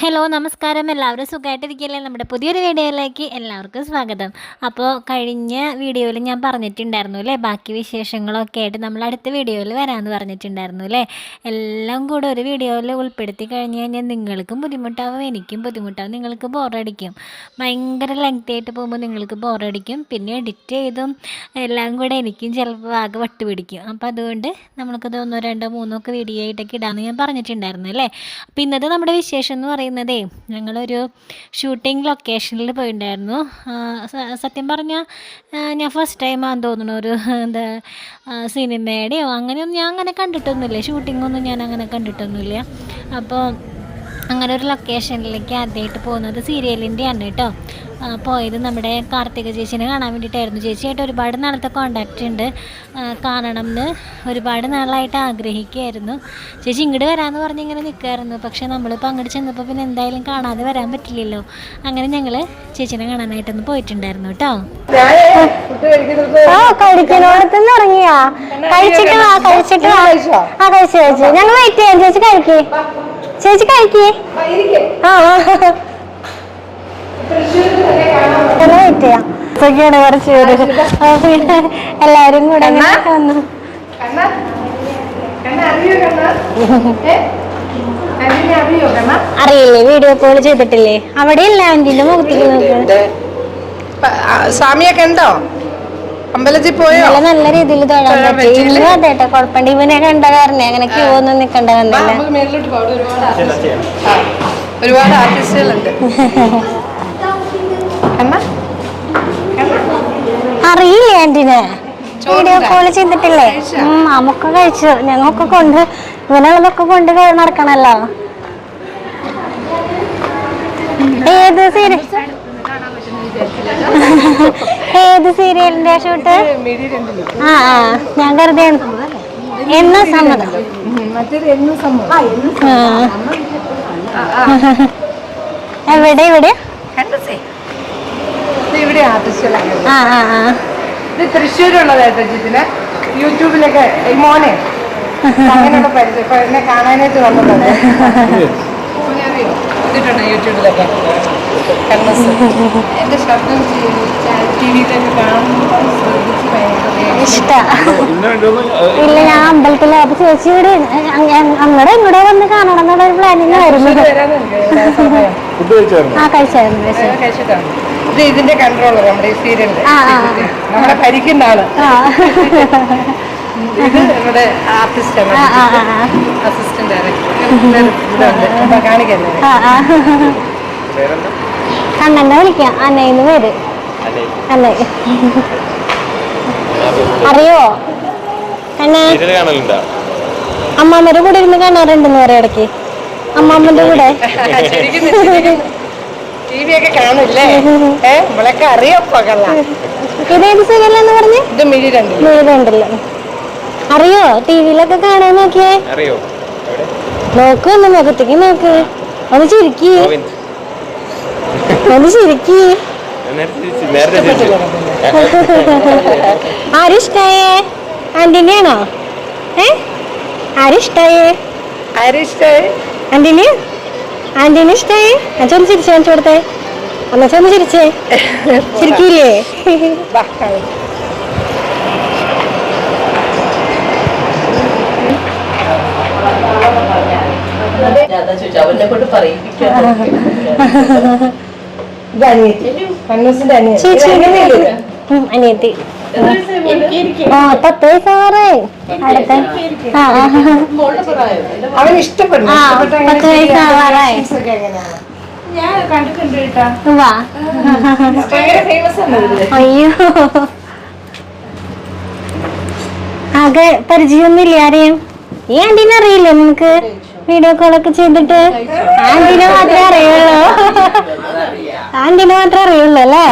Hello നമസ്കാരം. എല്ലാവരും സുഖമായിട്ടിരിക്കുകയല്ലേ നമ്മുടെ പുതിയൊരു വീഡിയോയിലേക്ക് എല്ലാവർക്കും സ്വാഗതം. അപ്പോൾ കഴിഞ്ഞ വീഡിയോയിൽ ഞാൻ പറഞ്ഞിട്ടുണ്ടായിരുന്നു അല്ലേ? ബാക്കി വിശേഷങ്ങളൊക്കെ ആയിട്ട് നമ്മൾ അടുത്ത വീഡിയോയിൽ വരാമെന്ന് പറഞ്ഞിട്ടുണ്ടായിരുന്നു അല്ലേ? എല്ലാം കൂടെ ഒരു വീഡിയോയിൽ ഉൾപ്പെടുത്തി കഴിഞ്ഞ് കഴിഞ്ഞാൽ നിങ്ങൾക്കും ബുദ്ധിമുട്ടാവും എനിക്കും ബുദ്ധിമുട്ടാവും. നിങ്ങൾക്ക് ബോറടിക്കും. ഭയങ്കര ലെങ്ത് ആയിട്ട് പോകുമ്പോൾ നിങ്ങൾക്ക് ബോറടിക്കും. പിന്നെ എഡിറ്റ് ചെയ്തും എല്ലാം കൂടെ എനിക്കും ചിലപ്പോൾ ആകെ വട്ട് പിടിക്കും അപ്പോൾ അതുകൊണ്ട് നമുക്കത് ഒന്നോ രണ്ടോ മൂന്നോ ഒക്കെ വീഡിയോ ആയിട്ടൊക്കെ ഇടാമെന്ന് ഞാൻ പറഞ്ഞിട്ടുണ്ടായിരുന്നു അല്ലേ? അപ്പോൾ ഇന്നത്തെ നമ്മുടെ വിശേഷം എന്ന് പറയുന്നതേ ഞങ്ങളൊരു ഷൂട്ടിംഗ് ലൊക്കേഷനിൽ പോയിട്ടുണ്ടായിരുന്നു സത്യം പറഞ്ഞാൽ ഞാൻ ഫസ്റ്റ് ടൈമാണെന്ന് തോന്നുന്നു ഒരു എന്താ സിനിമയുടെയോ അങ്ങനെയൊന്നും ഞാൻ അങ്ങനെ കണ്ടിട്ടൊന്നുമില്ല. ഷൂട്ടിങ്ങൊന്നും ഞാൻ അങ്ങനെ കണ്ടിട്ടൊന്നുമില്ല. അപ്പോൾ അങ്ങനെ ഒരു ലൊക്കേഷനിലേക്ക് ആദ്യമായിട്ട് പോകുന്നത് സീരിയലിന്റെയാണ് കേട്ടോ. പോയത് നമ്മുടെ കാർത്തിക ചേച്ചിനെ കാണാൻ വേണ്ടിയിട്ടായിരുന്നു. ചേച്ചിയായിട്ട് ഒരുപാട് നാളത്തെ കോണ്ടാക്റ്റ് ഉണ്ട്. കാണണം എന്ന് ഒരുപാട് നാളായിട്ട് ആഗ്രഹിക്കുകയായിരുന്നു. ചേച്ചി ഇങ്ങോട്ട് വരാമെന്ന് പറഞ്ഞ് ഇങ്ങനെ നിൽക്കുമായിരുന്നു പക്ഷേ നമ്മളിപ്പോൾ അങ്ങോട്ട് ചെന്നപ്പോൾ പിന്നെ എന്തായാലും കാണാതെ വരാൻ പറ്റില്ലല്ലോ. അങ്ങനെ ഞങ്ങൾ ചേച്ചിനെ കാണാനായിട്ടൊന്ന് പോയിട്ടുണ്ടായിരുന്നു കേട്ടോ. ആ ഞങ്ങൾ വെയിറ്റ് ചെയ്യാം. ചേച്ചി കഴിക്കേ. ചേച്ചി കഴിക്കേ. ആ. ഞങ്ങൾ വെയിറ്റ് ചെയ്യാം ഇതൊക്കെയാണ് കുറച്ച് പേര്. പിന്നെ എല്ലാരും കൂടെ വന്നു. അറിയില്ലേ വീഡിയോ കോൾ ചെയ്തിട്ടില്ലേ? അവിടെ ഇല്ല ആന്റിന്റെ മുഖത്തേക്ക് നോക്ക് സ്വാമിയൊക്കെ ഉണ്ടോ? അമ്പലത്തിൽ പോയോ? നല്ല രീതിയിൽ തൊഴാൻ പറ്റി. കുഴപ്പമുണ്ട് ഇവനെ കണ്ട കാരണം അങ്ങനെ ക്യൂ ഒന്നും നിക്കണ്ട വന്നില്ല ഒരുപാട് ഒരുപാട് ആർട്ടിസ്റ്റുകളുണ്ട് എന്നാ അറിയില്ലേ ആന്റിനെ വീഡിയോ കോൾ ചെയ്തിട്ടില്ലേ? നമുക്കൊക്കെ കഴിച്ചു. ഞങ്ങൾക്ക് കൊണ്ട് ഇവനുള്ളതൊക്കെ കൊണ്ട് നടക്കണല്ലോ. ഏത് സീരിയൽ ഏത് സീരിയലിന്റെ ഷൂട്ട്? ആ ആ. ഞാൻ കരുതി എന്നാ സമ്മതം. എവിടെ ഇവിടെ കണ്ടസേ ഇത് ഇവിടെ ആർട്ടിസ്റ്റുകളൊക്കെ ആ ആ ആ ഇത് തൃശ്ശൂരുള്ളതായിട്ട് ജിതിന് യൂട്യൂബിലൊക്കെ ഈ മോനെ. അങ്ങനെയുള്ള പരിചയം. ഇപ്പൊ എന്നെ കാണാനായിട്ട് വന്നതാണ് മോനെ അറിയോ ഇതിട്ടുണ്ട് യൂട്യൂബിലൊക്കെ. കണ്ണസ് എന്റെ ശബ്ദം ടി വിയിലൊക്കെ കാണുമ്പോൾ ഇല്ല ഞാൻ അമ്പലത്തിൽ അപ്പൊ ചേച്ചി ഇവിടെ അങ്ങടെ ഇങ്ങടെ വന്ന് കാണണം എന്നുള്ള ഒരു പ്ലാനിങ് കഴിച്ചായിരുന്നു? ആ കഴിച്ചായിരുന്നു. ഇത് ഇതിന്റെ കൺട്രോളർ നമ്മുടെ ഈ സീരിയലിന്റെ നമ്മളെ ഭരിക്കുന്ന ആൾ. ഇത് നമ്മുടെ ആർട്ടിസ്റ്റ്. അസിസ്റ്റന്റ് ഡയറക്ടർ കാണിക്കല്ലേ വിളിക്കാം. അന്നയിന്ന് പേര്. അല്ലേ? അറിയോ? കാണലുണ്ടോ? അമ്മാമ്മയുടെ കൂടെ ഇരുന്ന് കാണാറുണ്ടെന്ന് പറയാം ഇടയ്ക്ക്. അമ്മാമ്മന്റെ കൂടെ. ഇതേത് സീരിയലെന്ന് പറഞ്ഞ്? അറിയോ? ടി വിയിലൊക്കെ കാണാൻ നോക്കിയേ. നോക്കൂ ഒന്ന് മുഖത്തേക്ക് നോക്ക്. ഒന്ന് ചിരിക്കി. ഒന്ന് ചിരിക്കി നേരത്തെ ചോദിച്ചു, നേരത്തെ ചോദിച്ചു. ആരിഷ്ടായേ? ആന്റിനെയാണോ ഏ? ആരിഷ്ടായേ? ആരിഷ്ടായി? ആന്റിന് ആന്റിന് ഇഷ്ടായേ? അച്ഛൻ ചിരിച്ചു കാണിച്ചു കൊടുത്തേ. അമ്മച്ചൊന്ന് ചിരിച്ചേ. ചിരിക്കില്ലേ? കൊണ്ട് കാണി. ഇത് അനിയത്തി. കണ്ണൂസിന്റെ അനിയത്തി. പത്ത് വയസ്സാറേ അടുത്ത ഇഷ്ടപ്പെട്ട പത്ത് വയസ്സാവാറായി. അയ്യോ. ആകെ പരിചയമൊന്നുമില്ല ആരെയും. ഈ ആന്റീനെ അറിയില്ലേ നിനക്ക്? വീഡിയോ കോളൊക്കെ ചെയ്തിട്ട്? ആന്റീനെ മാത്രം ആന്റീനെ മാത്രമേ അറിയുള്ളൂ അല്ലേ?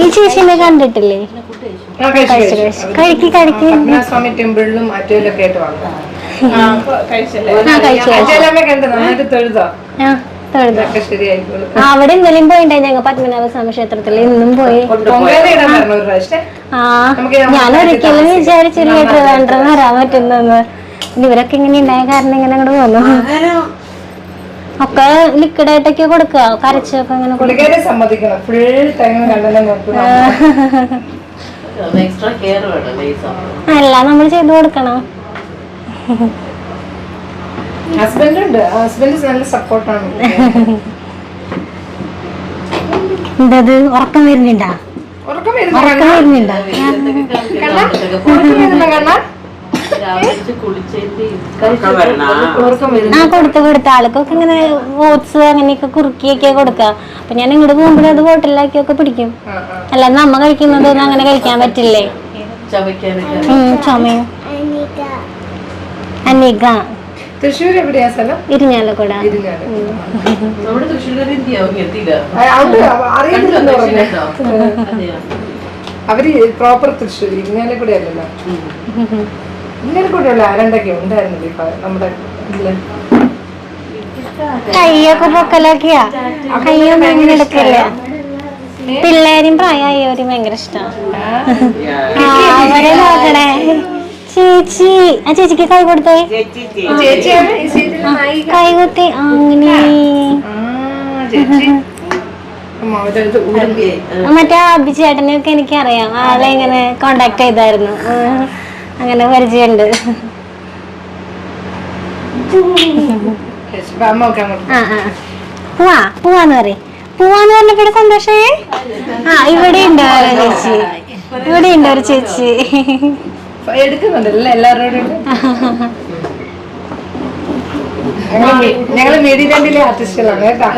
ഈ ചേച്ചിനെ കണ്ടിട്ടില്ലേ? കഴിക്ക് കഴിക്ക്. സ്വാമി ടെമ്പിളിലും മറ്റേലൊക്കെ ആയിട്ട് വന്നു. അവിടെ ഇന്നലെയും പോയിണ്ടായി ഞങ്ങൾ പത്മനാഭ സ്വാമി ക്ഷേത്രത്തിൽ. ഇന്നും പോയി. ആ നമുക്ക് ഞാൻ ഒരിക്കലും വിചാരിച്ചില്ല ട്രിവാൻഡ്രം വരാൻ പറ്റുന്നെന്ന് ഇവരൊക്കെ ഇങ്ങനെ ഉണ്ടായ കാരണം ഇങ്ങനെ അങ്ങോട്ട് പോന്നു. ഒക്കെ ലിക്വിഡ് ആയിട്ടൊക്കെ കൊടുക്കുക. കരച്ചൊക്കെ പുള്ളിക്കാരെ സമ്മതിക്കണം. ഫുൾ ടൈം എല്ലാം നമ്മൾ ചെയ്തു കൊടുക്കണം. ഹസ്ബൻഡ് ഉണ്ട് ഹസ്ബൻഡ് നല്ല സപ്പോർട്ടാണ്. എന്തത്? ഉറക്കം വരുന്നുണ്ടാ? ഉറക്കം വരുന്ന ഉറക്കം വരുന്നുണ്ടാ? ഉറക്കം കണ്ണ? ആ കൊടുത്ത് കൊടുത്ത ആൾക്കൊക്കെ ഇങ്ങനെ ഓട്സ് അങ്ങനെയൊക്കെ കുറുക്കിയൊക്കെ കൊടുക്കുക അപ്പൊ ഞാൻ ഇങ്ങോട്ട് പോകുമ്പോഴേ അത് ബോട്ടിലാക്കിയൊക്കെ പിടിക്കും. അല്ലാതെ നമ്മ കഴിക്കുന്നത് അങ്ങനെ കഴിക്കാൻ പറ്റില്ലേ? ചുമയും. അനീക. തൃശ്ശൂർ എവിടെയാ സ്ഥലം? ഇരിഞ്ഞാലക്കൂട? അവർ പ്രോപ്പർ തൃശ്ശൂർ. ഇരിഞ്ഞാലക്കൂടെ കൂടെ അല്ലല്ലോ ഇങ്ങനെ കൂടെയുള്ള ആരണ്ടൊക്കെ ഉണ്ടായിരുന്നു ഇപ്പൊ നമ്മുടെ ഇതിൽ? കയ്യൊക്കെ പൊക്കലാക്കിയാ? കയ്യൊന്നും ഇങ്ങനെ എടുക്കല്ലേ. പിള്ളേരും പ്രായമായവരും ഭയങ്കര ഇഷ്ടമാണ് അവരെ നോക്കണേ. ചേച്ചി ആ ചേച്ചിക്ക് കൈ കൊടുത്തേ. കൈ കൊത്തി. അങ്ങനെ. മറ്റേ അഭിജേട്ടനെയൊക്കെ എനിക്കറിയാം. ആളെ ഇങ്ങനെ കോണ്ടാക്ട് ചെയ്തായിരുന്നു. അങ്ങനെ പരിചയമുണ്ട് ആ ആ പോവാ പോവാന്ന് പറയും. പൂവാന്ന് പറഞ്ഞപ്പോഴും സന്തോഷേ? ആ ഇവിടെ ഉണ്ട് ഒരു ചേച്ചി. ഇവിടെ ഉണ്ട് ഒരു ചേച്ചി. എടുക്കുന്നുണ്ടല്ലേ എല്ലാവരോടും? ഞങ്ങൾ രണ്ടിലെ ആർട്ടിസ്റ്റുകളാണ് കേട്ടോ.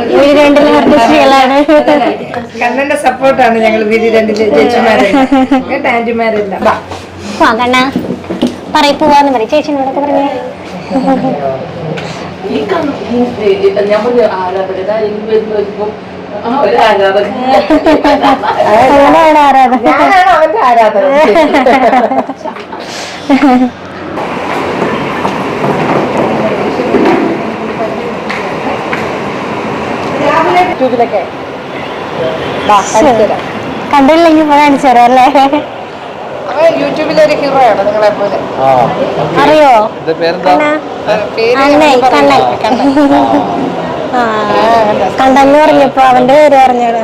കണ്ണന്റെ സപ്പോർട്ടാണ് ഞങ്ങൾ മീഡിയ രണ്ടിലെ ചേച്ചിമാരെല്ലാം കേട്ടാ ആന്റിമാരെല്ലാം. ബാ. പോവാ പോവാന്ന് പറയും. ചേച്ചിനോടൊക്കെ പറഞ്ഞേ. ഞാൻ പറഞ്ഞു യൂട്യൂബിലൊക്കെ. കണ്ടില്ലെങ്കിൽ ഇപ്പൊ കാണിച്ചു തരാം അല്ലേ? യൂട്യൂബിലൊരു ഹീറോയാണ് നിങ്ങളെ പോലെ. അറിയോ? പേരെന്താ? കണ്ണ പേര് അണ്ണേ ഞാൻ കണ്ണൻ. പറയുന്നില്ല. കണ്ണൻ. ആ കണ്ടെന്ന് പറഞ്ഞപ്പോ അവന്റെ പേര് പറഞ്ഞത്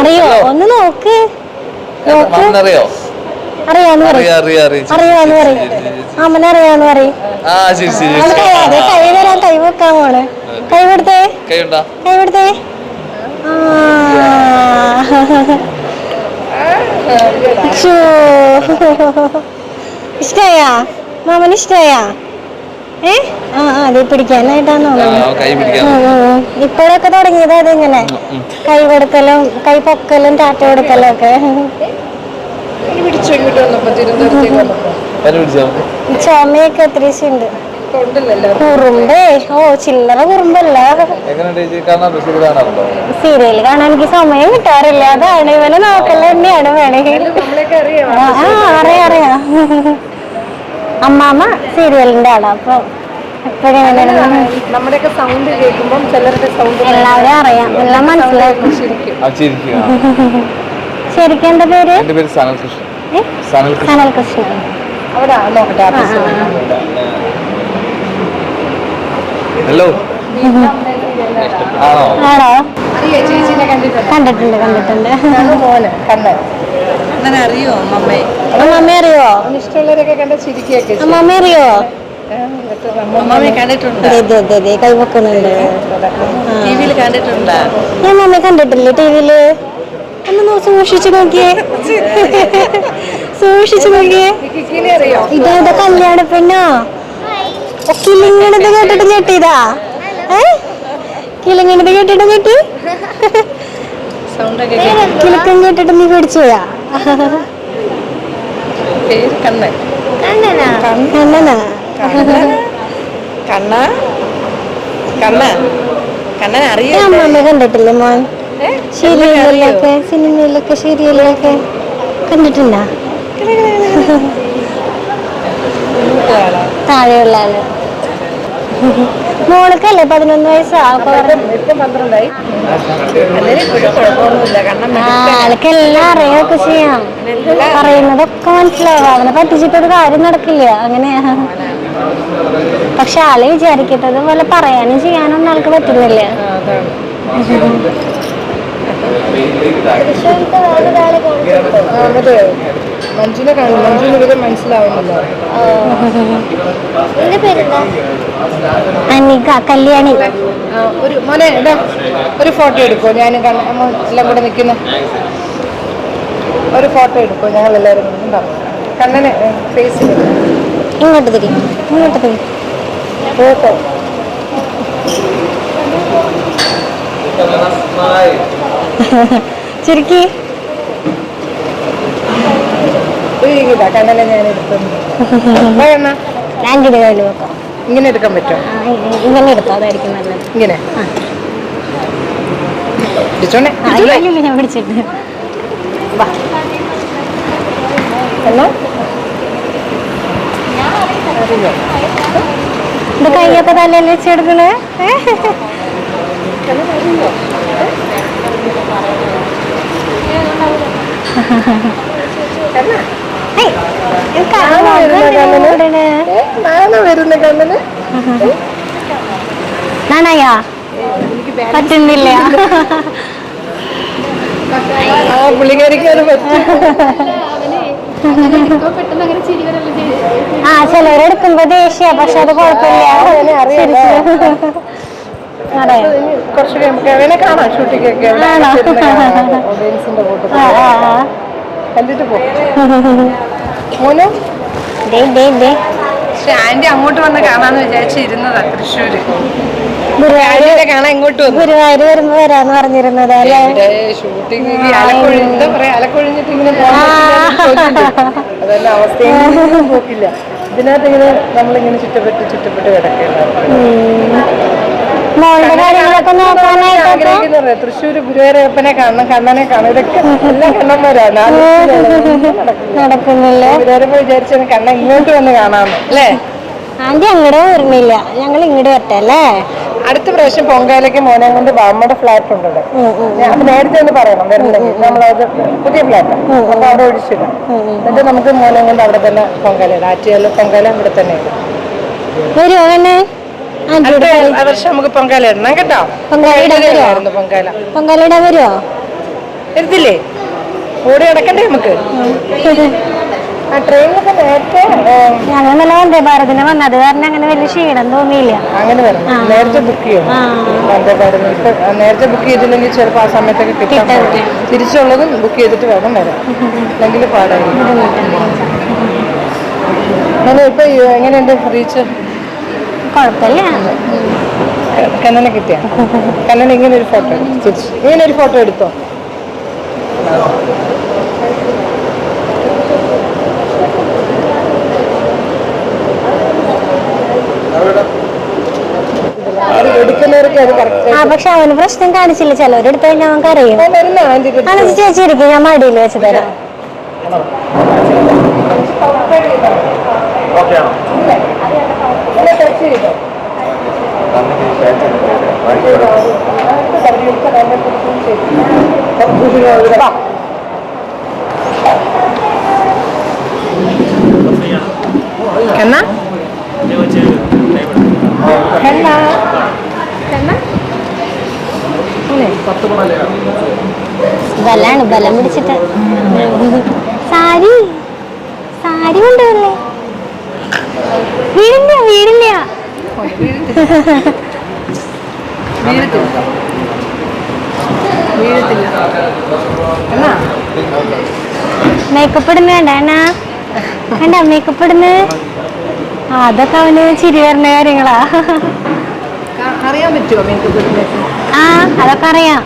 അറിയോ? ഒന്ന് നോക്ക്. നോക്ക്. അറിയോ അറിയാന്ന് പറയും. അറിയാ അറിയാ അറിയാം. അറിയാന്ന് പറയും. അമ്മനറിയാന്ന് പറയും. അതെ കൈ തരാൻ കൈ വെക്കാൻ പോണ് കൈ കൊടുത്തേ. കൈയുണ്ടാ കൈ കൊടുത്തേ. ആ. ഇഷ്ടായാ? മാമന് ഇഷ്ടായാ? ഏ? ആ അത് പിടിക്കാനായിട്ടാന്ന് തോന്നുന്നു. ഇപ്പോഴൊക്കെ തുടങ്ങിയത് അതിങ്ങനെ. കൈ കൊടുക്കലും കൈ പൊക്കലും ടാറ്റ കൊടുക്കലും ഒക്കെ. ചുമയൊക്കെ ഒത്തിരി ഉണ്ട് കുറുമ്പേ. ഓ ചില്ലറ കുറുമ്പല്ല? സീരിയൽ കാണാൻ എനിക്ക് സമയം കിട്ടാറില്ല. അതാണ് ഇവനെ നോക്കൽ തന്നെയാണ് വേണമെങ്കിൽ അറിയാം. അറിയാം അറിയാം. അമ്മാമ്മ സീരിയലിന്റെ ആളാ. അപ്പൊ നമ്മുടെയൊക്കെ സൗണ്ട് കേൾക്കുമ്പോൾ ചിലരുടെ സൗണ്ട് എല്ലാവരും അറിയാം. എല്ലാം മനസ്സിലാക്കും ശരിക്കും. എന്റെ പേര്? സനൽ കൃഷ്ണൻ? സനൽ കൃഷ്ണൻ അവിടെ ഹലോ ആണോ? ആണോ? കണ്ടിട്ടുണ്ട്? കണ്ടിട്ടുണ്ട് അങ്ങനെ അറിയോ അമ്മമ്മേ? അമ്മമ്മ അറിയോ? ഇഷ്ടമുള്ളവരൊക്കെ കണ്ട. അറിയോ? ഞാൻ മമ്മ കണ്ടിട്ടില്ലേ ടിവിയിൽ? ഒന്ന് നോ- സൂക്ഷിച്ചു നോക്കിയേ. സൂക്ഷിച്ചു നോക്കിയേ. കിക്കിനെ കല്യാണ പെണ്ണോ? കിളിങ്ങണത് കേട്ടിട്ട് ഞെട്ടിയതാ? ഏ? കിളിങ്ങണത് കേട്ടിട്ട് ഞെട്ടി? കിളിക്കം കേട്ടിട്ട് നീ പേടിച്ചു പോയാ പേര് കണ്ണൻ. കണ്ണനാ? കണ്ണ? കണ്ണ? കണ്ണൻ അറിയോ ഞാൻ അമ്മമ്മ കണ്ടിട്ടില്ലേ മോൻ? സിനിമയിലൊക്കെ സീരിയലിലൊക്കെ കണ്ടിട്ടുണ്ടാ? താഴെയുള്ള ആൾ. മോൾക്കല്ലേ പതിനൊന്ന് വയസ്സാ? അപ്പൊ ഇപ്പം ഇപ്പം പന്ത്രണ്ടായി. അല്ലെങ്കിൽ ഇപ്പോഴും കാരണം ആ, ആൾക്കെല്ലാം അറിയൊക്കെ ചെയ്യാം. പറയുന്നതൊക്കെ മനസ്സിലാവും. അവനെ പറ്റിച്ചിട്ടൊരു കാര്യം നടക്കില്ല. അങ്ങനെയാ പക്ഷെ ആൾ വിചാരിക്കട്ടെ പോലെ പറയാനും ചെയ്യാനൊന്നും ആൾക്ക് പറ്റുന്നില്ല. മഞ്ജുനെ മനസ്സിലാവുന്നില്ല. അനിക കല്യാണി. ഒരു മോനെ ഒരു ഫോട്ടോ എടുക്കോ. ഞാൻ എല്ലാം കൂടെ നിൽക്കുന്ന ഒരു ഫോട്ടോ എടുക്കോ. ഞങ്ങൾ എല്ലാവരും കൂടെ കണ്ണനെ ഫേസ് ഇങ്ങോട്ട് തിരി. ഇങ്ങോട്ട് തിരി. ഫോട്ടോ ചുരുക്കി. കണ്ണനെ ഞാൻ എടുത്തു. വേണ ആന്റിയുടെ കയ്യിൽ വെക്കാം. ഇങ്ങനെ എടുക്കാൻ ഇ- ഇങ്ങനെ എടുത്താൽ അതായിരിക്കും നല്ലത്. ഇങ്ങനെ? പിടിച്ചോണേ ഞാൻ പിടിച്ചിട്ട്. ഇത് തലയിൽ വെച്ചെടുക്കണേ കണ്ണന് നാണയാ? പറ്റുന്നില്ല. ആ ചിലവരെടുക്കുമ്പോ ദേഷ്യ പക്ഷെ അത് കുഴപ്പമില്ല. കുറച്ച് കാണാം? ഓഡിയൻസിന്റെ കൂട്ടത്തിൽ. കണ്ടിട്ട് പോ. മോനു. പക്ഷെ ആന്റി അങ്ങോട്ട് വന്ന് കാണാന്ന് വിചാരിച്ചിരുന്നതാ തൃശ്ശൂര്. ഗുരുവായൂർ ആന്റിനെ കാണാൻ ഇങ്ങോട്ട് വന്നു. ഗുരുവായൂർ വരുമ്പോ വരാന്ന് പറഞ്ഞിരുന്നത് അല്ലേ? ഷൂട്ടിംഗ് അലക്കൊഴി എന്താ പറയാ അലക്കൊഴിഞ്ഞിട്ട് ഇങ്ങനെ പോകാൻ അതല്ല പോക്കില്ല. ഇതിനകത്ത് ഇങ്ങനെ നമ്മളിങ്ങനെ ചുറ്റപ്പെട്ട് ചുറ്റപ്പെട്ട് കിടക്കുകയാണ്. മോളുടെ ഗുരുവരപ്പനെ തൃശ്ശൂര് കാണണം കണ്ണനെ കാണണം ഇതൊക്കെ എല്ലാ കണ്ണന്മാരാണ്. നടക്കുന്നില്ല ഗുരുവായൂരപ്പ വിചാരിച്ചാൽ കണ്ണ ഇങ്ങോട്ട് വന്ന് കാണാമെന്ന് അല്ലേ ആന്റി അങ്ങടെ ഓർമ്മയില്ല ഞങ്ങൾ ഇങ്ങോട്ട് വരട്ടെ അല്ലേ അടുത്ത പ്രാവശ്യം പൊങ്കാലയ്ക്ക് മോനെ കൊണ്ട് ബാമ്മയുടെ ഫ്ലാറ്റ് ഉണ്ട് അത് അപ്പൊ നേരത്തെ ഒന്ന് പറയണം വരുന്നുണ്ടെങ്കിൽ നമ്മളത് പുതിയ ഫ്ലാറ്റ് അപ്പൊ അവിടെ ഒഴിച്ചിടാം എന്നിട്ട് നമുക്ക് മോനെ കൊണ്ട് അവിടെ തന്നെ പൊങ്കാല ഇടാം ആറ്റുകാല പൊങ്കാല ഇവിടെ തന്നെ ഇടാം വരുമോ അടുത്ത വർഷം നമുക്ക് പൊങ്കാല ഇടണം. കേട്ടോ? പൊങ്കാല ഇടാൻ പൊങ്കാല പൊങ്കാലിടാൻ വരുമോ എടുത്തില്ലേ ഓടി കിടക്കണ്ടേ നമുക്ക്? ട്രെയിനിലൊക്കെ നേരത്തെ ഞങ്ങൾ നല്ല വന്ദേ ഭാരതിനെ വന്നത് കാരണം അങ്ങനെ വലിയ ക്ഷീണം തോന്നിയില്ല. അങ്ങനെ വരണം. നേരത്തെ ബുക്ക് ചെയ്യണം ആ. വന്ദേ ഭാരത് നേരത്തെ ബുക്ക് ചെയ്തില്ലെങ്കിൽ ചിലപ്പോൾ ആ സമയത്തൊക്കെ കിട്ടാൻ തിരിച്ചുള്ളതും ബുക്ക് ചെയ്തിട്ട് വേണം വരാം അല്ലെങ്കിൽ പാടായിരിക്കും. ഇപ്പൊ എങ്ങനെയുണ്ട്? റീച്ച് കുഴപ്പമില്ല. കണ്ണനെ കിട്ടിയ? കണ്ണൻ ഇങ്ങനെ ഒരു ഫോട്ടോ തിരിച്ച് ഇങ്ങനെ ഒരു ഫോട്ടോ എടുത്തോ? ആ പക്ഷെ അവന് പ്രശ്നം കാണിച്ചില്ല. ചിലവരെടുത്ത് കഴിഞ്ഞാൽ നമുക്ക് അറിയും അത് ചേച്ചി ഇരിക്കും. ഞാൻ മടിയിൽ വെച്ച് തരാം. ചെയ്തോ കണ്ണാ ബലാണ് ബലം പിടിച്ചിട്ട്. സാരി. സാരി കൊണ്ടുവല്ലേ വീടില്ല വീടില്ല വീഴത്തില്ല. വീഴത്തില്ല. കണ്ണാ മേക്കപ്പ് ഇടുന്ന വേണ്ട വേണ്ട മേക്കപ്പ് ഇടുന്ന? ആ, അതൊക്കെ അവന് ചിരി വരുന്ന കാര്യങ്ങളാ. അറിയാൻ പറ്റുമോ മേക്കപ്പ് ഇടുന്നത് ആ അതൊക്കെ അറിയാം.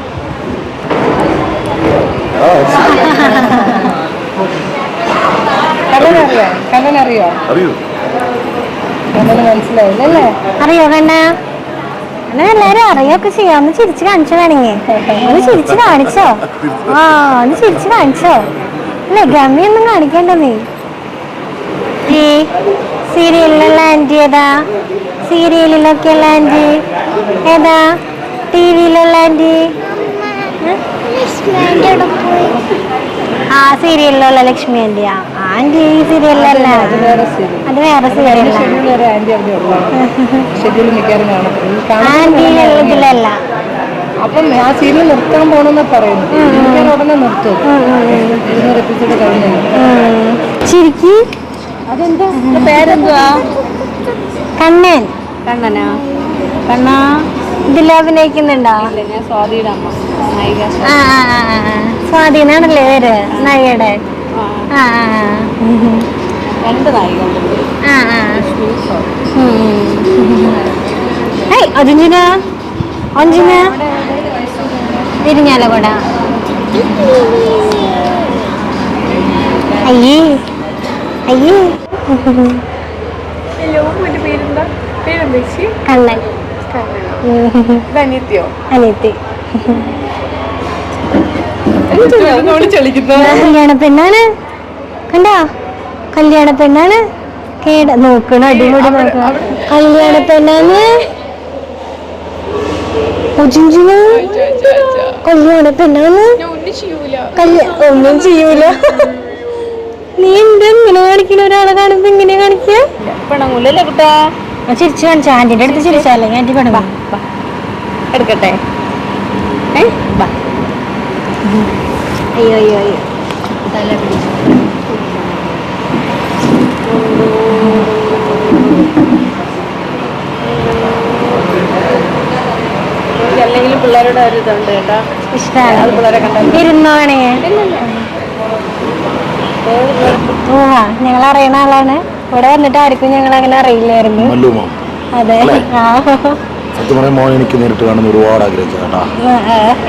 കണ്ണനറിയോ? കണ്ണനറിയോ? അറിയൂ. കണ്ണന് മനസ്സിലായില്ലല്ലേ അറിയോ കണ്ണ? അങ്ങനെ എല്ലാരും അറിയൊക്കെ ചെയ്യാം. ഒന്ന് ചിരിച്ചു കാണിച്ചു വേണമെങ്കിൽ ഒന്ന് ചിരിച്ചു കാണിച്ചോ? ആ ഒന്ന് ചിരിച്ചു കാണിച്ചോ? അല്ലേ ഗമ്മിയൊന്നും കാണിക്കണ്ട നീ ഈ സീരിയലിലുള്ള ആന്റി ഏതാ? സീരിയലിലൊക്കെയുള്ള ആന്റി? ഏതാ? ടി വിയിലുള്ള ആന്റി ആ സീരിയലിലുള്ള ലക്ഷ്മി ആന്റി ആ ആന്റി ഈ സീരിയലിലല്ല അത് വേറെ ഷെഡ്യൂൾ അവിടെ ഉള്ളതാണ് ഷെഡ്യൂൾ മിക്കവാറും ഇതിലല്ല അപ്പം ആ സീരിയൽ നിർത്താൻ പോണെന്നാ പറയുന്നു ഞാൻ ഉടനെ നിർത്തും. ഇരുന്നൂറ് എപ്പിസോഡ് കഴിഞ്ഞു. ചിരിക്കി. അതെന്താ? പേരെന്തുവാ? കണ്ണൻ. കണ്ണനാ? കണ്ണാ? ഇതിൽ അഭിനയിക്കുന്നുണ്ടോ? ഞാൻ സ്വാതിയുടെ അമ്മ. നായിക. സ്വാധീനാണല്ലേ പേര്? നായികയുടെ. രണ്ട് നായിക ആ. ആ ഏയ് അജിഞ്ചിന അഞ്ചിന ഇരിഞ്ഞാലക്കുട അയ്യേ. അയ്യേ. കണ്ണൻ. അനിത്യോ അനിയത്തി കല്യാണ പെണ്ണാണ്. കണ്ടാ? കല്യാണ പെണ്ണാണ്. കേട നോക്കണ അടിപൊളി നോക്കണ. കല്യാണ പെണ്ണാണ്. കല്യാണ പെണ്ണാണ്. ഒന്നും ചെയ്യൂല. നീ എന്താ ഇങ്ങനെ കാണിക്കണ? ഒരാളെ കാണുമ്പോ ഇങ്ങനെ കാണിക്കുക പിണങ്ങൂലല്ലേ കുട്ടാ? ആ, ചിരിച്ചു കാണിച്ച. ആന്റിന്റെ അടുത്ത് ചിരിച്ചാലേ ആന്റി പെടുമ്പോ എടുക്കട്ടെ. അയ്യോ അയ്യോ അയ്യോ. അല്ലെങ്കിലും പിള്ളേരുടെ ഒരു ഇതുണ്ട് കേട്ടോ. ഇഷ്ടമാണ് പിള്ളേരെ കണ്ടിരുന്നോണേ ഓ ഞങ്ങൾ അറിയണ ആളാണ്. ഇവിടെ വന്നിട്ട് ആർക്കും ഞങ്ങൾ അങ്ങനെ അറിയില്ലായിരുന്നു. അതെ. സത്യം പറയാൻ മോനെ എനിക്ക് നേരിട്ട് കാണുന്ന ഒരുപാട് ആഗ്രഹിച്ചു കേട്ടാ.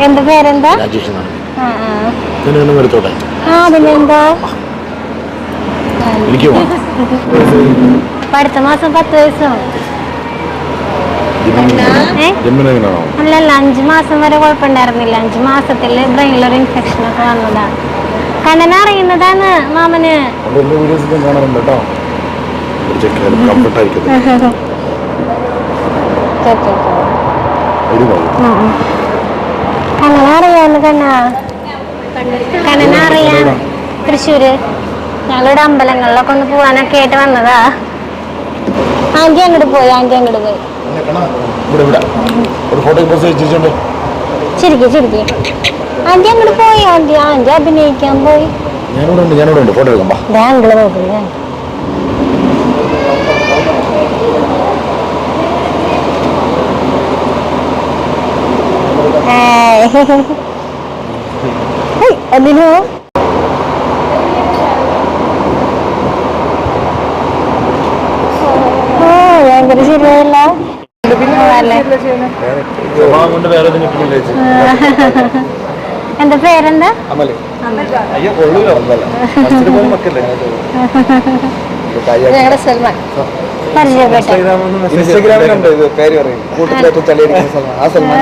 എന്താ പേരെന്താ? രാജേഷ് ആ ആ. ഒന്നും എടുത്തോട്ടെ? എനിക്ക് അടുത്ത മാസം പത്ത് വയസ്സും ഏ? ജന്മനാണോ അല്ലല്ല അഞ്ച് മാസം വരെ കുഴപ്പമുണ്ടായിരുന്നില്ല. അഞ്ച് മാസത്തിൽ ബ്രെയിനിലൊരു ഇൻഫെക്ഷൻ ഒക്കെ വന്നതാണ് കണ്ണന അറിയുന്നതാണ് മാമന്. കണ്ണനെ അറിയാന്ന് കണ്ണ? കണ്ണനെ അറിയാം. തൃശ്ശൂര്. ഞങ്ങളുടെ അമ്പലങ്ങളിലൊക്കെ ഒന്ന് പോവാനൊക്കെ ആയിട്ട് വന്നതാ. ആന്റി അങ്ങോട്ട് പോയി ആന്റി അങ്ങോട്ട് പോയി. ചിരിക്കി ചിരിക്കി. ആന്റി അങ്ങോട്ട് പോയി ആന്റി ആന്റി അഭിനയിക്കാൻ പോയി. ഞാനിവിടെ ഉണ്ട് ഞാനിവിടെ ഉണ്ട്. ഫോട്ടോ എടുക്കാം ബാ ദേ അങ്കിൾ നോക്കില്ലേ ഏയ്. അതിനോ ഓ ഭയങ്കര ശരിയായില്ല. പേരെന്താ? ഞങ്ങളുടെ സൽമാൻ. ഇൻസ്റ്റാഗ്രാമിലുണ്ട് ഇത്? പേര് പറയും. കൂട്ടത്തിലേറ്റവും ചളിയടിക്കുന്ന സൽമാൻ. ആ സൽമാൻ.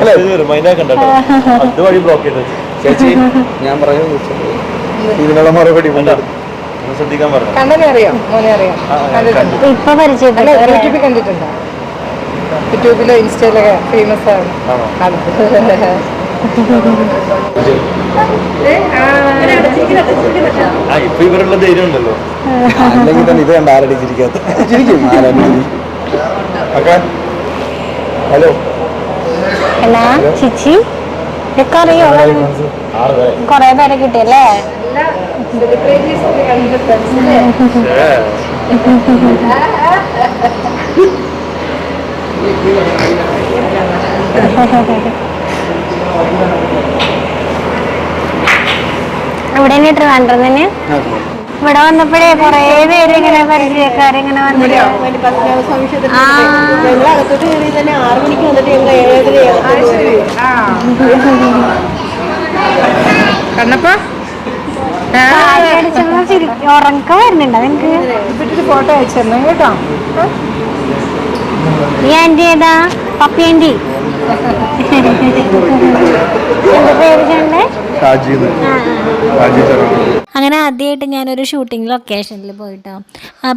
അല്ലേ മൈൻഡാക്കണ്ടോ അതുവഴി ബ്ലോക്ക് ചെയ്ത് ചേച്ചി ഞാൻ പറയുന്നത് ഇതിനുള്ള മറുപടി ശ്രദ്ധിക്കാൻ പറഞ്ഞു. കണ്ണനെ അറിയാം മോനെ അറിയാം. ഇപ്പൊ യൂട്യൂബിൽ കണ്ടിട്ടുണ്ടോ? യൂട്യൂബിലോ ഇൻസ്റ്റയിലൊക്കെ ഫേമസ് ആണ്. ആണോ? ആ ഇപ്പൊ ഇവരുള്ള ധൈര്യം ഉണ്ടല്ലോ. അല്ലെങ്കിൽ തന്നെ ഇത് കണ്ട ഹലോ. എന്നാ ചിച്ചി. പേരെ കൊറേ പേരെ കിട്ടിയല്ലേ? എവിടെ ട്രിവാൻഡ്രം തന്നെ ഇവിടെ വന്നപ്പോഴേ കൊറേ പേര് ഇങ്ങനെ പരിചയക്കാർ ഇങ്ങനെ വന്നിട്ട് കണ്ണപ്പ? ഉറക്കം വരുന്നുണ്ടോ നിനക്ക്? ഫോട്ടോ അയച്ചു തന്നെ കേട്ടോ ഈ ആന്റി ഏതാ? പപ്പി ആന്റി എന്റെ പേര് ഷാജി ആ ആ. ഷാജി അങ്ങനെ ആദ്യമായിട്ട് ഞാനൊരു ഷൂട്ടിംഗ് ലൊക്കേഷനിൽ പോയിട്ടോ.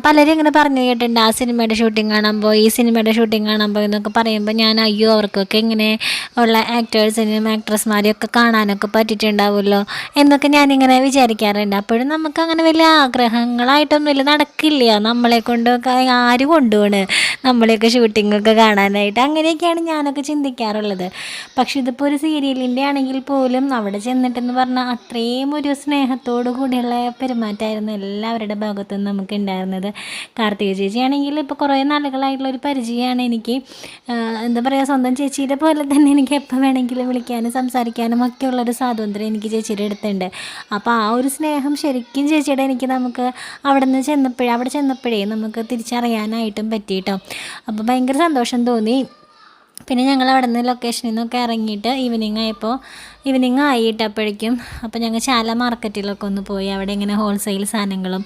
പലരും ഇങ്ങനെ പറഞ്ഞു കേട്ടിട്ടുണ്ട് ആ സിനിമയുടെ ഷൂട്ടിംഗ് കാണാൻ പോയി ഈ സിനിമയുടെ ഷൂട്ടിംഗ് കാണാൻ പോയി എന്നൊക്കെ പറയുമ്പോൾ ഞാൻ അയ്യോ അവർക്കൊക്കെ ഇങ്ങനെ ഉള്ള ആക്ടേഴ്സിനും ആക്ട്രസ്മാരെയും ഒക്കെ കാണാനൊക്കെ പറ്റിയിട്ടുണ്ടാവുമല്ലോ എന്നൊക്കെ ഞാനിങ്ങനെ വിചാരിക്കാറുണ്ട്. അപ്പോഴും നമുക്ക് അങ്ങനെ വലിയ ആഗ്രഹങ്ങളായിട്ടൊന്നും ആഗ്രഹങ്ങളായിട്ടൊന്നുമില്ല. നടക്കില്ല. നമ്മളെ കൊണ്ടൊക്കെ ആര് കൊണ്ടുപോണ് നമ്മളെയൊക്കെ ഷൂട്ടിങ്ങൊക്കെ കാണാനായിട്ട്? അങ്ങനെയൊക്കെയാണ് ഞാനൊക്കെ ചിന്തിക്കാറുള്ളത്. പക്ഷെ ഇതിപ്പോൾ ഒരു സീരിയലിന്റെ ആണെങ്കിൽ പോലും അവിടെ ചെന്നിട്ടെന്ന് പറഞ്ഞാൽ അത്രയും ഒരു സ്നേഹത്തോടു കൂടിയുള്ള പെരുമാറ്റമായിരുന്നു എല്ലാവരുടെ ഭാഗത്തു നിന്ന് നമുക്ക് ഉണ്ടായിരുന്നത് കാർത്തിക ചേച്ചിയാണെങ്കിൽ ഇപ്പോൾ കുറേ നാളുകളായിട്ടുള്ള ഒരു പരിചയമാണ് എനിക്ക്. എന്താ പറയുക സ്വന്തം ചേച്ചിയുടെ പോലെ തന്നെ എനിക്ക് എപ്പോൾ വേണമെങ്കിലും വിളിക്കാനും സംസാരിക്കാനും ഒക്കെയുള്ളൊരു സ്വാതന്ത്ര്യം എനിക്ക് ചേച്ചിയുടെ അടുത്തുണ്ട്. അപ്പോൾ ആ ഒരു സ്നേഹം ശരിക്കും ചേച്ചിയുടെ എനിക്ക് നമുക്ക് അവിടെ നിന്ന് ചെന്നപ്പോഴേ അവിടെ ചെന്നപ്പോഴേ നമുക്ക് തിരിച്ചറിയാനായിട്ടും പറ്റിയിട്ടോ അപ്പോൾ ഭയങ്കര സന്തോഷം തോന്നി. പിന്നെ ഞങ്ങൾ അവിടെ നിന്ന് ലൊക്കേഷനിൽ നിന്നൊക്കെ ഇറങ്ങിയിട്ട് ഈവനിങ് ആയപ്പോൾ ഈവനിങ് ആയിട്ടപ്പോഴേക്കും അപ്പോൾ ഞങ്ങൾ ചാല മാർക്കറ്റിലൊക്കെ ഒന്ന് പോയി. അവിടെ ഇങ്ങനെ ഹോൾസെയിൽ സാധനങ്ങളും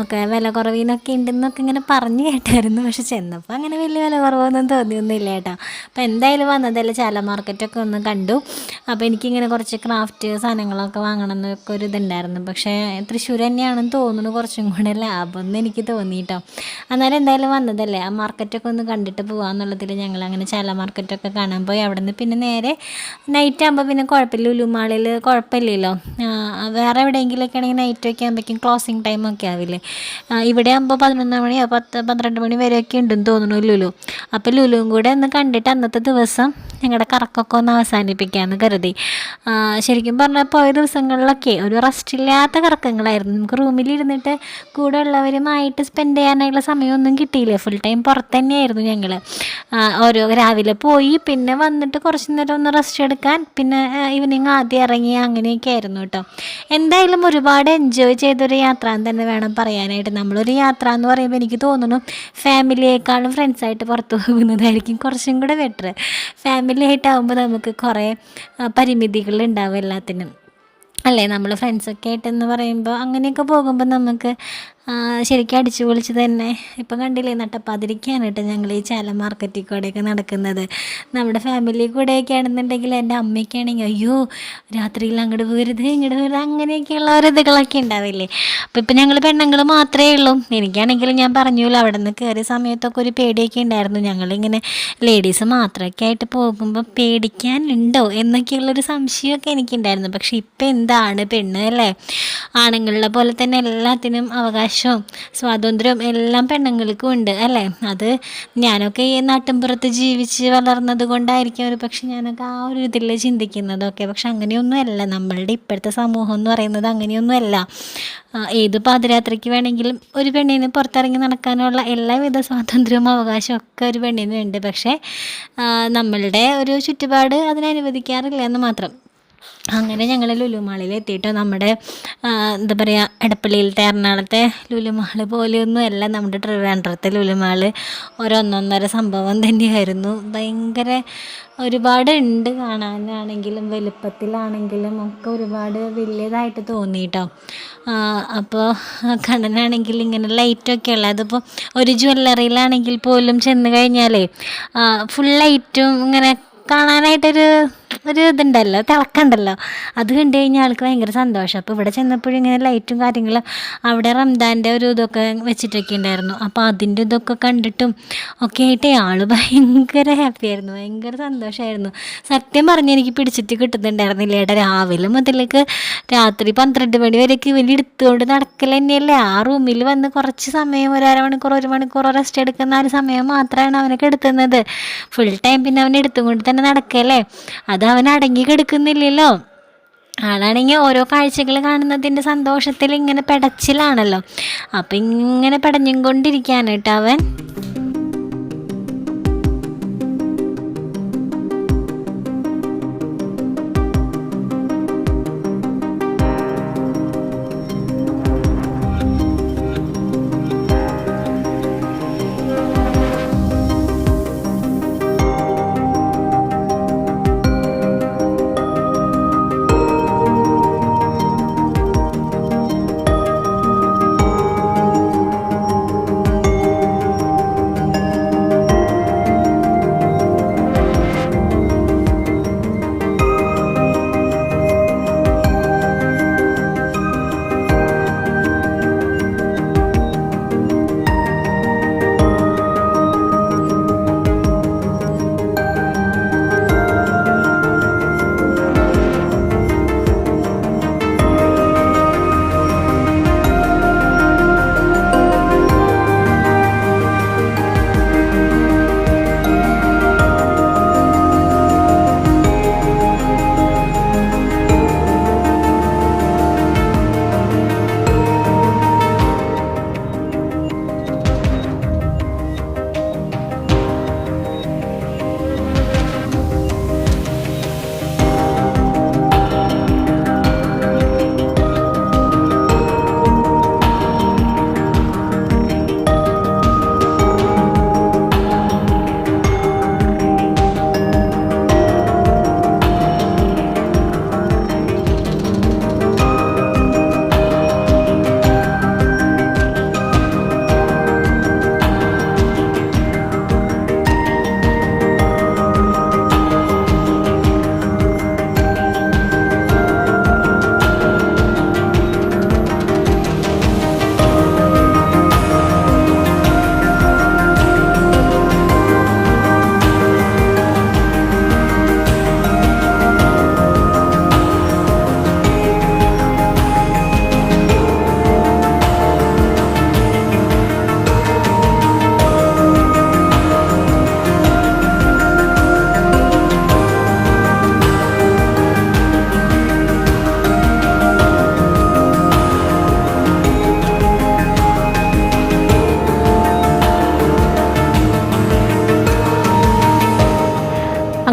ഒക്കെ വില കുറവിനൊക്കെ ഉണ്ടെന്നൊക്കെ ഇങ്ങനെ പറഞ്ഞു കേട്ടായിരുന്നു. പക്ഷെ ചെന്നപ്പോൾ അങ്ങനെ വലിയ വില കുറവൊന്നും തോന്നിയൊന്നുമില്ല കേട്ടോ. അപ്പോൾ എന്തായാലും വന്നതല്ലേ ചാല മാർക്കറ്റൊക്കെ ഒന്ന് കണ്ടു. അപ്പോൾ എനിക്കിങ്ങനെ കുറച്ച് ക്രാഫ്റ്റ് സാധനങ്ങളൊക്കെ വാങ്ങണം എന്നൊക്കെ ഒരു ഇതുണ്ടായിരുന്നു. പക്ഷേ തൃശ്ശൂർ തന്നെയാണെന്ന് തോന്നുന്നു കുറച്ചും കൂടെ ലാഭം എന്ന് എനിക്ക് തോന്നി കേട്ടോ. അന്നേരം എന്തായാലും വന്നതല്ലേ. ആ മാർക്കറ്റൊക്കെ ഒന്ന് കണ്ടിട്ട് പോകാമെന്നുള്ളതിൽ ഞങ്ങൾ അങ്ങനെ ചാല മാർക്കറ്റൊക്കെ കാണാൻ പോയി. അവിടെ നിന്ന് പിന്നെ നേരെ നൈറ്റ് ആകുമ്പോൾ പിന്നെ കുഴപ്പമില്ല. ലുലുമാളിൽ കുഴപ്പമില്ലല്ലോ. വേറെ എവിടെയെങ്കിലുമൊക്കെ ആണെങ്കിൽ നൈറ്റ് ഒക്കെ ആകുമ്പോഴേക്കും ക്ലോസിങ് ടൈമൊക്കെ ആവില്ലേ? ഇവിടെ ആകുമ്പോൾ പതിനൊന്ന് മണിയോ പത്ത് പന്ത്രണ്ട് മണി വരെയൊക്കെ ഉണ്ടെന്ന് തോന്നുന്നു ലുലു. അപ്പോൾ ലുലുവും കൂടെ ഒന്ന് കണ്ടിട്ട് അന്നത്തെ ദിവസം ഞങ്ങളുടെ കറക്കൊക്കെ ഒന്ന് അവസാനിപ്പിക്കാമെന്ന് കരുതി. ശരിക്കും പറഞ്ഞാൽ പോയ ദിവസങ്ങളിലൊക്കെ ഒരു റെസ്റ്റ് ഇല്ലാത്ത കറക്കങ്ങളായിരുന്നു. നമുക്ക് റൂമിലിരുന്നിട്ട് കൂടെ ഉള്ളവരുമായിട്ട് സ്പെൻഡ് ചെയ്യാനുള്ള സമയമൊന്നും കിട്ടിയില്ല? ഫുൾ ടൈം പുറത്ത് തന്നെയായിരുന്നു ഞങ്ങൾ ഓരോ രാവിലെ പോയി പിന്നെ വന്നിട്ട് കുറച്ച് നേരം ഒന്ന് റെസ്റ്റ് എടുക്കാൻ പിന്നെ ഈവനിങ് ആദ്യം ഇറങ്ങി അങ്ങനെയൊക്കെ ആയിരുന്നു കേട്ടോ. എന്തായാലും ഒരുപാട് എൻജോയ് ചെയ്തൊരു യാത്ര എന്ന് തന്നെ വേണം പറയാനായിട്ട്. നമ്മളൊരു യാത്ര എന്ന് പറയുമ്പോൾ എനിക്ക് തോന്നുന്നു ഫാമിലിയേക്കാളും ഫ്രണ്ട്സായിട്ട് പുറത്തു പോകുന്നതായിരിക്കും കുറച്ചും കൂടെ ബെറ്റർ ഫാമിലി ആയിട്ടാകുമ്പോൾ നമുക്ക് കുറേ പരിമിതികൾ ഉണ്ടാവും എല്ലാത്തിനും. അല്ലേ? നമ്മൾ ഫ്രണ്ട്സൊക്കെ ആയിട്ടെന്ന് പറയുമ്പോൾ അങ്ങനെയൊക്കെ പോകുമ്പോൾ നമുക്ക് ശരിക്കും അടിച്ചു പൊളിച്ച് തന്നെ. ഇപ്പം കണ്ടില്ലേ നട്ടപ്പാതിരിക്കാണ് കേട്ടോ ഞങ്ങൾ ഈ ചാല മാർക്കറ്റിൽ കൂടെയൊക്കെ നടക്കുന്നത്. നമ്മുടെ ഫാമിലി കൂടെയൊക്കെ ആണെന്നുണ്ടെങ്കിൽ എന്റെ അമ്മയ്ക്കാണെങ്കിൽ അയ്യോ രാത്രിയിൽ അങ്ങോട്ട് പോരുത് ഇങ്ങോട്ട് പോരുത് അങ്ങനെയൊക്കെയുള്ള ഒരു ഇതുകളൊക്കെ ഉണ്ടാവില്ലേ? അപ്പോൾ ഇപ്പം ഞങ്ങൾ പെണ്ണുങ്ങൾ മാത്രമേ ഉള്ളൂ. എനിക്കാണെങ്കിലും ഞാൻ പറഞ്ഞില്ല അവിടെ നിന്ന് കയറിയ സമയത്തൊക്കെ ഒരു പേടിയൊക്കെ ഉണ്ടായിരുന്നു. ഞങ്ങളിങ്ങനെ ലേഡീസ് മാത്രമൊക്കെ ആയിട്ട് പോകുമ്പോൾ പേടിക്കാനുണ്ടോ എന്നൊക്കെയുള്ളൊരു സംശയമൊക്കെ എനിക്കുണ്ടായിരുന്നു. പക്ഷെ ഇപ്പം എന്താണ്? പെണ്ണ് അല്ലേ? ആണുങ്ങളുടെ പോലെ തന്നെ എല്ലാത്തിനും അവകാശവും സ്വാതന്ത്ര്യവും എല്ലാം പെണ്ണുങ്ങൾക്കും ഉണ്ട് അല്ലേ? അത് ഞാനൊക്കെ ഈ നാട്ടിൻപുറത്ത് ജീവിച്ച് വളർന്നത് കൊണ്ടായിരിക്കും ഒരു പക്ഷെ ഞാനൊക്കെ ആ ഒരു ഇതിൽ ചിന്തിക്കുന്നതൊക്കെ. പക്ഷെ അങ്ങനെയൊന്നുമല്ല. നമ്മളുടെ ഇപ്പോഴത്തെ സമൂഹം എന്ന് പറയുന്നത് അങ്ങനെയൊന്നുമല്ല. ഏത് പാതിരാത്രിക്ക് വേണമെങ്കിലും ഒരു പെണ്ണിന് പുറത്തിറങ്ങി നടക്കാനുള്ള എല്ലാവിധ സ്വാതന്ത്ര്യവും അവകാശവും ഒക്കെ ഒരു പെണ്ണിനുണ്ട്. പക്ഷേ നമ്മളുടെ ഒരു ചുറ്റുപാട് അതിനനുവദിക്കാറില്ല എന്ന് മാത്രം. അങ്ങനെ ഞങ്ങൾ ലുലുമാളിൽ എത്തിയിട്ട് നമ്മുടെ എന്താ പറയുക എടപ്പള്ളിയിലത്തെ എറണാകുളത്തെ ലുലുമാൾ പോലെയൊന്നും അല്ല നമ്മുടെ ട്രിവാൻഡ്രത്തെ ലുലുമാൾ ഒരൊന്നൊന്നര സംഭവം തന്നെയായിരുന്നു. ഭയങ്കര ഒരുപാട് ഉണ്ട് കാണാനാണെങ്കിലും വലുപ്പത്തിലാണെങ്കിലും ഒക്കെ ഒരുപാട് വലിയതായിട്ട് തോന്നി കേട്ടോ അപ്പോൾ കണ്ണനാണെങ്കിൽ ഇങ്ങനെ ലൈറ്റൊക്കെ ഉള്ളത് അതിപ്പോൾ ഒരു ജ്വല്ലറിയിലാണെങ്കിൽ പോലും ചെന്ന് കഴിഞ്ഞാലേ ഫുൾ ലൈറ്റും ഇങ്ങനെ കാണാനായിട്ടൊരു ഒരു ഇതുണ്ടല്ലോ തിളക്കണ്ടല്ലോ. അത് കണ്ടു കഴിഞ്ഞാൽ ആൾക്ക് ഭയങ്കര സന്തോഷം. അപ്പോൾ ഇവിടെ ചെന്നപ്പോഴും ഇങ്ങനെ ലൈറ്റും കാര്യങ്ങളും അവിടെ റംദാന്റെ ഒരു ഇതൊക്കെ വെച്ചിട്ടൊക്കെ ഉണ്ടായിരുന്നു അപ്പോൾ അതിന്റെ ഇതൊക്കെ കണ്ടിട്ടും ഒക്കെ ആയിട്ടേ ആൾ ഭയങ്കര ഹാപ്പി ആയിരുന്നു. ഭയങ്കര സന്തോഷമായിരുന്നു സത്യം പറഞ്ഞ് എനിക്ക് പിടിച്ചിട്ട് കിട്ടുന്നുണ്ടായിരുന്നില്ല. ഏട്ടാ രാവിലെ മുതലേക്ക് രാത്രി പന്ത്രണ്ട് മണി വരെയൊക്കെ ഇവന് എടുത്തുകൊണ്ട് നടക്കൽ തന്നെയല്ലേ. ആ റൂമിൽ വന്ന് കുറച്ച് സമയം ഒരു അരമണിക്കൂർ ഒരു മണിക്കൂർ റെസ്റ്റ് എടുക്കുന്ന ആ ഒരു സമയം മാത്രമാണ് അവനൊക്കെ എടുത്തുന്നത്. ഫുൾ ടൈം പിന്നെ അവൻ എടുത്തുകൊണ്ട് തന്നെ നടക്കല്ലേ. അത് അവൻ അടങ്ങി കിടക്കുന്നില്ലല്ലോ. ആളാണെങ്കിൽ ഓരോ കാഴ്ചകൾ കാണുന്നതിന്റെ സന്തോഷത്തിൽ ഇങ്ങനെ പെടച്ചിലാണല്ലോ. അപ്പം ഇങ്ങനെ പെടഞ്ഞും കൊണ്ടിരിക്കാനായിട്ട് അവൻ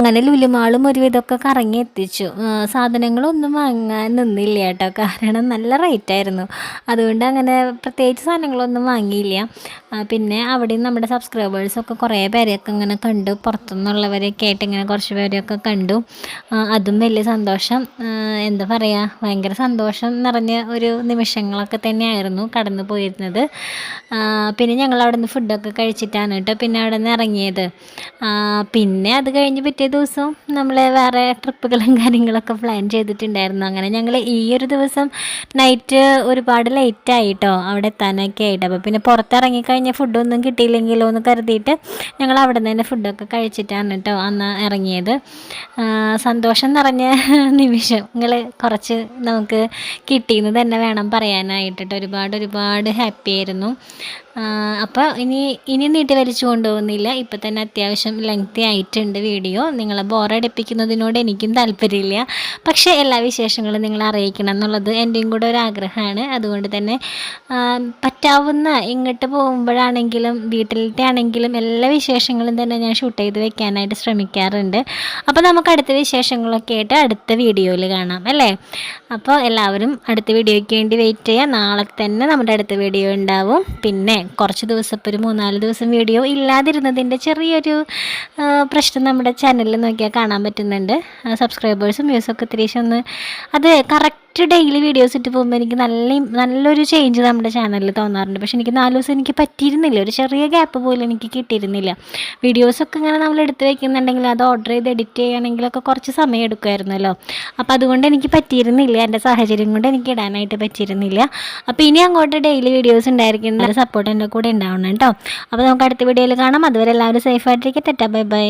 അങ്ങനെ ലുലുമാളും ഒരുവിധമൊക്കെ കറങ്ങി എത്തിച്ചു സാധനങ്ങളൊന്നും വാങ്ങാൻ നിന്നില്ല കേട്ടോ. കാരണം നല്ല റേറ്റ് ആയിരുന്നു. അതുകൊണ്ട് അങ്ങനെ പ്രത്യേകിച്ച് സാധനങ്ങളൊന്നും വാങ്ങിയില്ല. പിന്നെ അവിടെ നമ്മുടെ സബ്സ്ക്രൈബേഴ്സൊക്കെ കുറേ പേരെയൊക്കെ ഇങ്ങനെ കണ്ടു. പുറത്തുനിന്നുള്ളവരെയൊക്കെ ആയിട്ട് ഇങ്ങനെ കുറച്ച് പേരെയൊക്കെ കണ്ടു. അതും വലിയ സന്തോഷം. എന്താ പറയുക ഭയങ്കര സന്തോഷം നിറഞ്ഞ ഒരു നിമിഷങ്ങളൊക്കെ തന്നെയായിരുന്നു കടന്നു പോയിരുന്നത്. പിന്നെ ഞങ്ങൾ അവിടെ നിന്ന് ഫുഡൊക്കെ കഴിച്ചിട്ടാണ് കേട്ടോ പിന്നെ അവിടെ നിന്ന് ഇറങ്ങിയത് പിന്നെ അത് കഴിഞ്ഞ് പിറ്റേ ദിവസം നമ്മൾ വേറെ ട്രിപ്പുകളും കാര്യങ്ങളൊക്കെ പ്ലാൻ ചെയ്തിട്ടുണ്ടായിരുന്നു. അങ്ങനെ ഞങ്ങൾ ഈ ഒരു ദിവസം നൈറ്റ് ഒരുപാട് ലേറ്റ് ആയിട്ടോ അവിടെ എത്താനൊക്കെ ആയിട്ട്. അപ്പോൾ പിന്നെ പുറത്തിറങ്ങിക്കഴിഞ്ഞാൽ ഫുഡൊന്നും കിട്ടിയില്ലെങ്കിലോ എന്ന് കരുതിയിട്ട് ഞങ്ങൾ അവിടെ നിന്ന് തന്നെ ഫുഡൊക്കെ കഴിച്ചിട്ടാണ് കേട്ടോ അന്ന് ഇറങ്ങിയത്. സന്തോഷം നിറഞ്ഞ നിമിഷങ്ങൾ കുറച്ച് നമുക്ക് കിട്ടിയെന്ന് തന്നെ വേണം പറയാനായിട്ട് ഒരുപാട് ഒരുപാട് ഹാപ്പി ആയിരുന്നു. അപ്പോൾ ഇനി ഇനി നീട്ടി വലിച്ചു കൊണ്ടുപോകുന്നില്ല. ഇപ്പം തന്നെ അത്യാവശ്യം ലെങ്തി ആയിട്ടുണ്ട് വീഡിയോ നിങ്ങളെ ബോറടിപ്പിക്കുന്നതിനോട് എനിക്കും താല്പര്യമില്ല. പക്ഷേ എല്ലാ വിശേഷങ്ങളും നിങ്ങൾ അറിയിക്കണം എന്നുള്ളത് എന്റെയും കൂടെ ഒരു ആഗ്രഹമാണ്. അതുകൊണ്ട് തന്നെ പറ്റാവുന്ന ഇങ്ങോട്ട് പോകുമ്പോഴാണെങ്കിലും വീട്ടിലത്തെ ആണെങ്കിലും എല്ലാ വിശേഷങ്ങളും തന്നെ ഞാൻ ഷൂട്ട് ചെയ്ത് വെക്കാനായിട്ട് ശ്രമിക്കാറുണ്ട്. അപ്പോൾ നമുക്ക് അടുത്ത വിശേഷങ്ങളൊക്കെ ആയിട്ട് അടുത്ത വീഡിയോയിൽ കാണാം അല്ലേ? അപ്പോൾ എല്ലാവരും അടുത്ത വീഡിയോയ്ക്ക് വേണ്ടി വെയിറ്റ് ചെയ്യുക. നാളെ തന്നെ നമ്മുടെ അടുത്ത വീഡിയോ ഉണ്ടാവും. പിന്നെ കുറച്ച് ദിവസം ഒരു മൂന്നാൽ ദിവസം വീഡിയോ ഇല്ലാതിരുന്നതിന്റെ ചെറിയൊരു പ്രശ്നം നമ്മുടെ ചാനലിൽ നോക്കിയാൽ കാണാൻ പറ്റുന്നുണ്ട്. സബ്സ്ക്രൈബേഴ്സും വ്യൂസൊക്കെ ഒന്ന് അത് കറക്റ്റ് ഡെയിലി വീഡിയോസ് ഇട്ട് പോകുമ്പോൾ എനിക്ക് നല്ല നല്ലൊരു ചേഞ്ച് നമ്മുടെ ചാനലിൽ തോന്നാറുണ്ട്. പക്ഷെ എനിക്ക് നാല് ദിവസം എനിക്ക് പറ്റിയിരുന്നില്ല. ഒരു ചെറിയ ഗ്യാപ്പ് പോലും എനിക്ക് കിട്ടിയിരുന്നില്ല. വീഡിയോസൊക്കെ ഇങ്ങനെ നമ്മൾ എടുത്ത് വെക്കുന്നുണ്ടെങ്കിൽ അത് ഓർഡർ ചെയ്ത് എഡിറ്റ് ചെയ്യുകയാണെങ്കിലൊക്കെ കുറച്ച് സമയം എടുക്കുമായിരുന്നല്ലോ. അപ്പോൾ അതുകൊണ്ട് എനിക്ക് പറ്റിയിരുന്നില്ല. എന്റെ സാഹചര്യം കൊണ്ട് എനിക്ക് ഇടാനായിട്ട് പറ്റിയിരുന്നില്ല. അപ്പോൾ ഇനി അങ്ങോട്ട് ഡെയിലി വീഡിയോസ് ഉണ്ടായിരിക്കുന്ന സപ്പോർട്ട് എന്റെ കൂടെ ഉണ്ടാവണം കേട്ടോ. അപ്പോൾ നമുക്ക് അടുത്ത വീഡിയോയിൽ കാണാം. അതുവരെ എല്ലാവരും സേഫായിട്ടിരിക്കും തെറ്റാ ബൈ ബൈ.